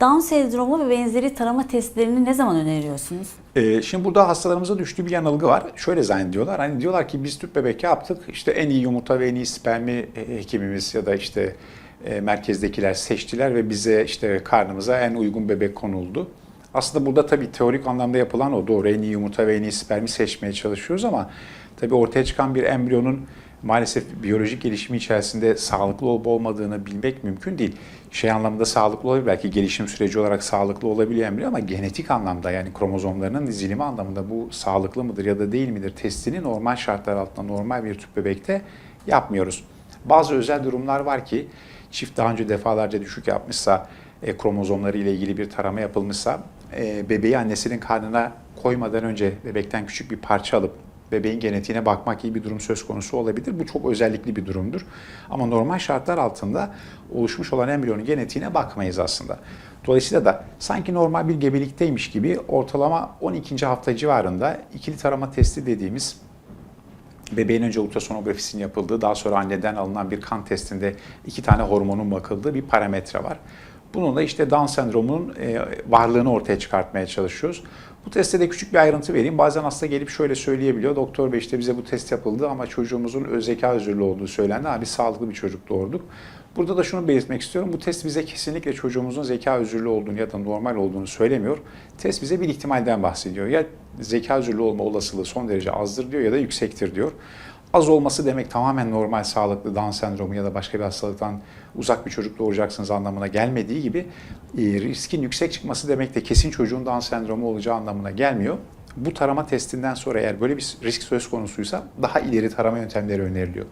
Down sendromu ve benzeri tarama testlerini ne zaman öneriyorsunuz? Ee, şimdi burada hastalarımıza düştüğü bir yanılgı var. Şöyle zannediyorlar. Hani diyorlar ki biz tüp bebek yaptık. İşte en iyi yumurta ve en iyi spermi hekimimiz ya da işte e, merkezdekiler seçtiler ve bize işte karnımıza en uygun bebek konuldu. Aslında burada tabii teorik anlamda yapılan o doğru en iyi yumurta ve en iyi spermi seçmeye çalışıyoruz ama tabii ortaya çıkan bir embriyonun maalesef biyolojik gelişimi içerisinde sağlıklı olup olmadığını bilmek mümkün değil. Şey anlamda sağlıklı olabilir, belki gelişim süreci olarak sağlıklı olabiliyor embriyo ama genetik anlamda yani kromozomlarının dizilimi anlamında bu sağlıklı mıdır ya da değil midir testini normal şartlar altında normal bir tüp bebekte yapmıyoruz. Bazı özel durumlar var ki çift daha önce defalarca düşük yapmışsa, e, kromozomları ile ilgili bir tarama yapılmışsa, e, bebeği annesinin karnına koymadan önce bebekten küçük bir parça alıp bebeğin genetiğine bakmak gibi bir durum söz konusu olabilir. Bu çok özellikli bir durumdur. Ama normal şartlar altında oluşmuş olan embriyonun genetiğine bakmayız aslında. Dolayısıyla da sanki normal bir gebelikteymiş gibi ortalama 12. hafta civarında ikili tarama testi dediğimiz bebeğin önce ultrasonografisinin yapıldığı, daha sonra anneden alınan bir kan testinde iki tane hormonun bakıldığı bir parametre var. Bununla işte Down sendromunun e, varlığını ortaya çıkartmaya çalışıyoruz. Bu testte de küçük bir ayrıntı vereyim. Bazen hasta gelip şöyle söyleyebiliyor. Doktor bey işte bize bu test yapıldı ama çocuğumuzun öz zeka özürlü olduğu söylendi. Abi sağlıklı bir çocuk doğurduk. Burada da şunu belirtmek istiyorum. Bu test bize kesinlikle çocuğumuzun zeka özürlü olduğunu ya da normal olduğunu söylemiyor. Test bize bir ihtimalden bahsediyor. Ya zeka özürlü olma olasılığı son derece azdır diyor ya da yüksektir diyor. Az olması demek tamamen normal, sağlıklı Down sendromu ya da başka bir hastalıktan uzak bir çocuk doğuracaksınız anlamına gelmediği gibi e, riskin yüksek çıkması demek de kesin çocuğun Down sendromu olacağı anlamına gelmiyor. Bu tarama testinden sonra eğer böyle bir risk söz konusuysa daha ileri tarama yöntemleri öneriliyor.